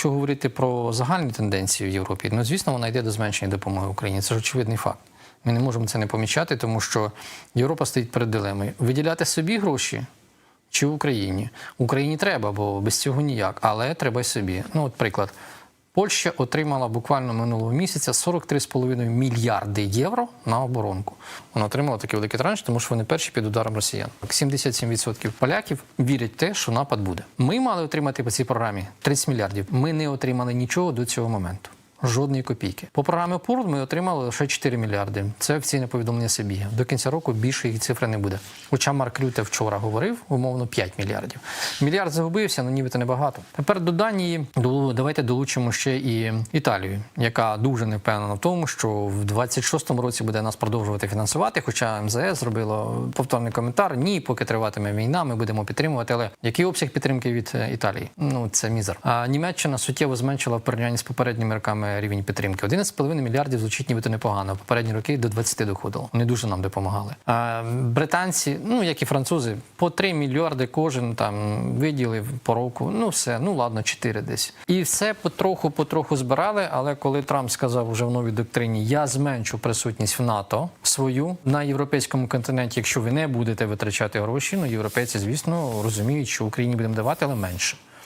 якщо говорити про загальні тенденції в Європі, ну звісно, вона йде до зменшення допомоги Україні. Це ж очевидний факт. Ми не можемо це не помічати, тому що Європа стоїть перед дилемою: виділяти собі гроші чи Україні. Україні треба, бо без цього ніяк, але треба й собі. Ну, от приклад. Польща отримала буквально минулого місяця 43,5 мільярди євро на оборонку. Вона отримала такий великий транш, тому що вони перші під ударом росіян. 77% поляків вірять в те, що напад буде. Ми мали отримати по цій програмі 30 мільярдів. Ми не отримали нічого до цього моменту. Жодної копійки. По програмі ПУР ми отримали лише 4 мільярди. Це офіційне повідомлення СБІ. До кінця року більше їх цифри не буде. Хоча Марк Рюте вчора говорив, умовно 5 мільярдів. Мільярд загубився, ну нібито небагато. Тепер до Данії давайте долучимо ще і Італію, яка дуже не впевнена в тому, що в 26-му році буде нас продовжувати фінансувати. Хоча МЗС зробило повторний коментар. Ні, поки триватиме війна, ми будемо підтримувати. Але який обсяг підтримки від е, Італії? Ну це мізер. А Німеччина суттєво зменшила в порівнянні з попередніми роками рівень підтримки. 11,5 мільярдів звучить нібито непогано. Попередні роки до 20 доходило. Вони дуже нам допомагали. А британці, ну як і французи, по 3 мільярди кожен там виділив по року. Ну все, ну ладно, 4 десь. І все потроху, потроху збирали. Але коли Трамп сказав уже в новій доктрині, я зменшу присутність в НАТО свою на європейському континенті, якщо ви не будете витрачати гроші, ну європейці, звісно, розуміють, що Україні будемо давати, але менше.